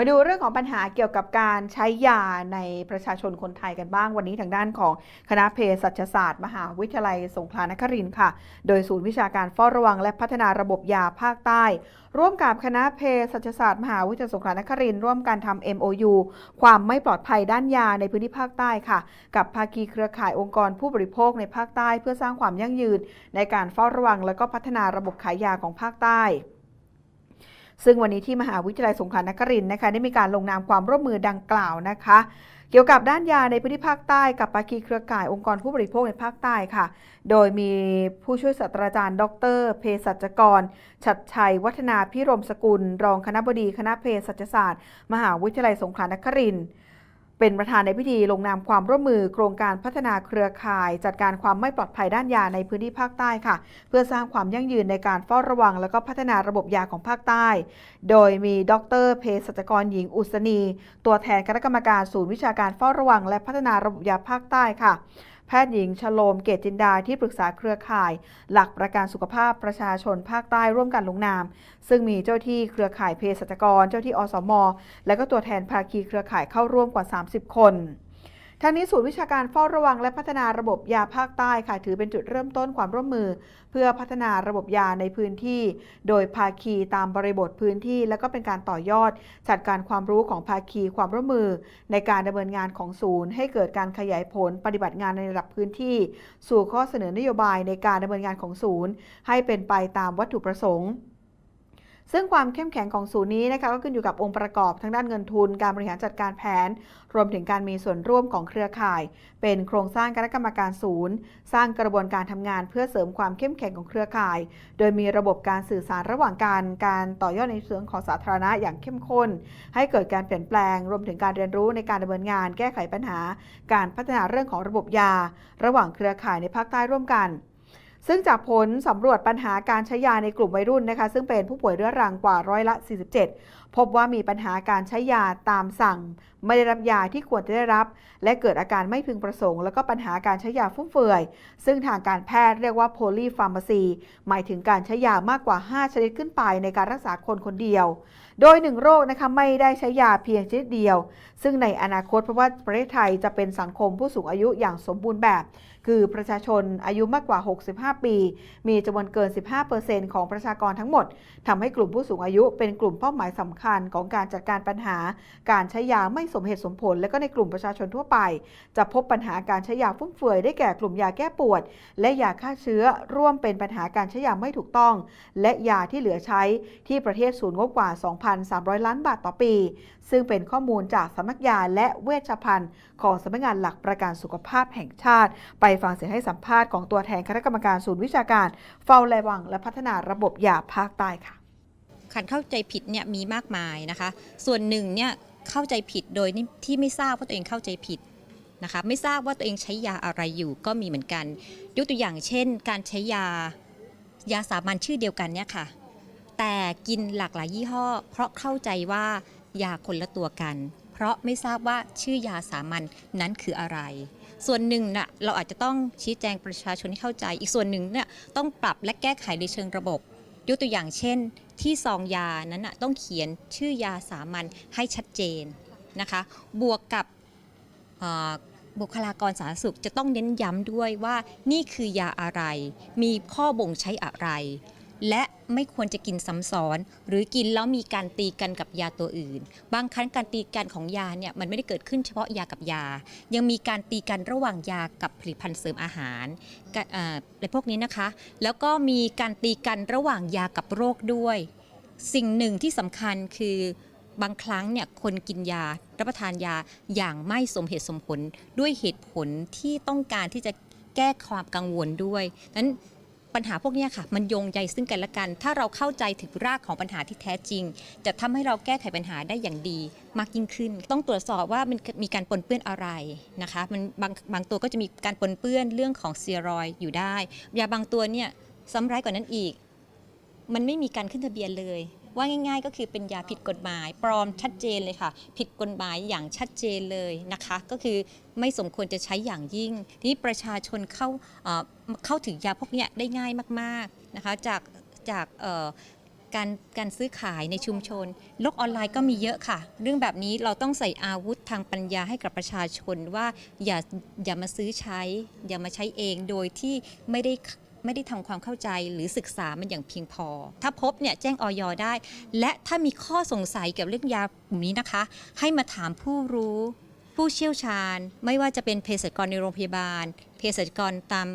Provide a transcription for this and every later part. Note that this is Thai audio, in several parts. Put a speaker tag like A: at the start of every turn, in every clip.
A: มาดูเรื่องของปัญหาเกี่ยวกับการใช้ยาในประชาชนคนไทยกันบ้าง วันนี้ทางด้านของคณะเภสัชศาสตร์มหาวิทยาลัยสงขลานครินทร์ค่ะ โดยศูนย์วิชาการเฝ้าระวัง และพัฒนาระบบยาภาคใต้ ร่วมกับคณะเภสัชศาสตร์มหาวิทยาลัยสงขลานครินทร์ร่วมกันทำ MOU ความไม่ปลอดภัยด้านยาในพื้นที่ภาคใต้ค่ะ กับภาคีเครือข่ายองค์กรผู้บริโภคในภาคใต้ เพื่อสร้างความยั่งยืน ในการเฝ้าระวัง และก็พัฒนาระบบขายยาของภาคใต้ ซึ่งวันนี้ที่มหาวิทยาลัยสงขลานครินทร์นะคะได้มีการลงนามความร่วมมือดังกล่าวนะคะ เกี่ยวกับด้านยาในพื้นที่ภาคใต้กับภาคีเครือข่ายองค์กรผู้บริโภคในภาคใต้ค่ะ โดยมีผู้ช่วยศาสตราจารย์ ดรเภสัชกร ชัดชัย วัฒนาพิรมสกุล รองคณบดีคณะเภสัชศาสตร์ มหาวิทยาลัยสงขลานครินทร์ เป็นประธานในพิธีลงนามความร่วมมือโครงการพัฒนาเครือข่าย จัดการความไม่ปลอดภัยด้านยาในพื้นที่ภาคใต้ค่ะ เพื่อสร้างความยั่งยืนในการเฝ้าระวัง และก็พัฒนาระบบยาของภาคใต้ โดยมีดรเภสัชกรหญิงอุศนี ตัวแทนคณะกรรมการศูนย์วิชาการเฝ้าระวัง และพัฒนาระบบยาภาคใต้ค่ะ แพทย์หญิงชโลมเกตจินดาที่ปรึกษาเครือข่าย หลักประกันสุขภาพประชาชนภาคใต้ร่วมกันลงนาม ซึ่งมีเจ้าที่เครือข่ายเภสัชกร เจ้าที่อสม และก็ตัวแทนภาคีเครือข่ายเข้าร่วมกว่า 30 คน ทางนี้ศูนย์วิชาการเฝ้าระวังและพัฒนาระบบยาภาคใต้ค่ะ ถือเป็นจุดเริ่มต้นความร่วมมือ เพื่อพัฒนาระบบยาในพื้นที่ โดยภาคีตามบริบทพื้นที่ และก็เป็นการต่อยอด จัดการความรู้ของภาคีความร่วมมือ ในการดำเนินงานของศูนย์ ให้เกิดการขยายผลปฏิบัติงานในระดับพื้นที่ สู่ข้อเสนอนโยบายในการดำเนินงานของศูนย์ ให้เป็นไปตามวัตถุประสงค์ ซึ่งความเข้มแข็งของศูนย์นี้นะคะก็ขึ้นอยู่กับองค์ประกอบทางด้านเงินทุน การบริหารจัดการแผน รวมถึงการมีส่วนร่วมของเครือข่าย เป็นโครงสร้างคณะกรรมการศูนย์ สร้างกระบวนการทำงานเพื่อเสริมความเข้มแข็งของเครือข่าย โดยมีระบบการสื่อสารระหว่างการการต่อยอดในเชิงของสาธารณะอย่างเข้มข้น ให้เกิดการเปลี่ยนแปลง รวมถึงการเรียนรู้ในการดำเนินงาน แก้ไขปัญหา การพัฒนาเรื่องของระบบยา ระหว่างเครือข่ายในภาคใต้ร่วมกัน ซึ่งจากผลสำรวจปัญหาการใช้ยาในกลุ่มวัยรุ่นนะคะ ซึ่งเป็นผู้ป่วยเรื้อรังกว่าร้อยละ 47พบว่ามีปัญหาการใช้ยาตามสั่ง ไม่ได้รับยาที่ควรจะได้รับ และเกิดอาการไม่พึงประสงค์ แล้วก็ปัญหาการใช้ยาฟุ่มเฟือย ซึ่งทางการแพทย์เรียกว่า polypharmacy หมายถึงการใช้ยามากกว่า 5 ชนิดขึ้นไปในการรักษาคนคนเดียว โดยหนึ่งโรคนะคะไม่ได้ใช้ยาเพียงชนิดเดียว ซึ่งในอนาคตเพราะว่าประเทศไทยจะเป็นสังคมผู้สูงอายุอย่างสมบูรณ์แบบ คือประชาชนอายุมากกว่า 65 ปี มีจำนวนเกิน 15%ของประชากรทั้งหมดทำให้กลุ่มผู้สูงอายุเป็นกลุ่มเป้าหมายสำคัญของการจัดการปัญหา การใช้ยาไม่สมเหตุสมผล และก็ในกลุ่มประชาชนทั่วไป จะพบปัญหาการใช้ยาฟุ่มเฟือยได้แก่กลุ่มยาแก้ปวด และยาฆ่าเชื้อร่วมเป็นปัญหาการใช้ยาไม่ถูกต้อง และยาที่เหลือใช้ที่ประเทศสูญงบกว่า 2,300 ล้านบาทต่อปี ซึ่งเป็นข้อมูลจากสำนักยาและเวชภัณฑ์ ของสำนักงานหลักประกันสุขภาพแห่งชาติ ไปฟังเสียงให้สัมภาษณ์ของตัวแทนคณะกรรมการศูนย์วิชาการ เฝ้าระวังและพัฒนาระบบยาภาคใต้ค่ะ
B: การเข้าใจผิดเนี่ยมีมากมายนะคะ ส่วนหนึ่งเนี่ยเข้าใจผิดโดยที่ไม่ทราบว่าตัวเองเข้าใจผิดนะคะไม่ทราบว่าตัวเองใช้ยาอะไรอยู่ก็มีเหมือนกัน ยกตัวอย่างเช่น การใช้ยายาสามัญชื่อเดียวกันเนี่ยค่ะ แต่กินหลากหลายยี่ห้อ เพราะเข้าใจว่ายาคนละตัวกัน เพราะไม่ทราบว่าชื่อยาสามัญนั้นคืออะไร ส่วนหนึ่งน่ะเราอาจจะต้องชี้แจงประชาชนให้เข้าใจ อีกส่วนหนึ่งเนี่ยต้องปรับและแก้ไขในเชิงระบบ ยกตัวอย่างเช่น ที่ซองยานั้นนะต้องเขียนชื่อยาสามัญให้ชัดเจนนะคะ บวกกับบุคลากรสาธารณสุขจะต้องเน้นย้ำด้วยว่านี่คือยาอะไร มีข้อบ่งใช้อะไร และไม่ควรจะกินซ้ำซ้อน หรือกินแล้วมีการตีกันกับยาตัวอื่น บางครั้งการตีกันของยาเนี่ยมันไม่ได้เกิดขึ้นเฉพาะยากับยา ยังมีการตีกันระหว่างยากับผลิตภัณฑ์เสริมอาหารกะเอ่ออะไรพวกนี้นะคะ แล้วก็มีการตีกันระหว่างยากับโรคด้วย สิ่งหนึ่งที่สำคัญคือบางครั้งเนี่ยคนกินยารับประทานยาอย่างไม่สมเหตุสมผลด้วยเหตุผลที่ต้องการที่จะแก้ความกังวลด้วยนั้น ปัญหาพวกนี้ค่ะ มันโยงใยซึ่งกันและกัน ถ้าเราเข้าใจถึงรากของปัญหาที่แท้จริง จะทำให้เราแก้ไขปัญหาได้อย่างดีมากยิ่งขึ้น ต้องตรวจสอบว่ามันมีการปนเปื้อนอะไรนะคะมันบางบางตัวก็จะมีการปนเปื้อนเรื่องของเซียรอยอยู่ได้ยาบางตัวเนี่ยซ้ำร้ายกว่านั้นอีก มันไม่มีการขึ้นทะเบียนเลย ว่าง่ายๆ ก็คือเป็นยาผิดกฎหมาย ปลอมชัดเจนเลยค่ะ ผิดกฎหมายอย่างชัดเจนเลยนะคะ ก็คือไม่สมควรจะใช้อย่างยิ่ง ที่ประชาชนเข้าเข้าถึงยาพวกนี้ได้ง่ายมากๆนะคะจากจากการการซื้อขายในชุมชน โลกออนไลน์ก็มีเยอะค่ะ เรื่องแบบนี้เราต้องใส่อาวุธทางปัญญาให้กับประชาชนว่าอย่าอย่ามาซื้อใช้ อย่ามาใช้เองโดยที่ไม่ได้ ไม่ได้ทำความเข้าใจหรือศึกษามันอย่างเพียงพอ ถ้าพบเนี่ยแจ้งออยได้ และถ้ามีข้อสงสัยเกี่ยวกับเรื่องยากลุ่มนี้นะคะ ให้มาถามผู้รู้ ผู้เชี่ยวชาญ ไม่ว่าจะเป็นเภสัชกรในโรงพยาบาลเภสัชกรตาม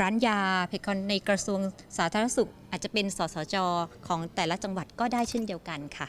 B: ร้านยาเภสัชกรในกระทรวงสาธารณสุข อาจจะเป็นสสจของแต่ละจังหวัดก็ได้เช่นเดียวกันค่ะ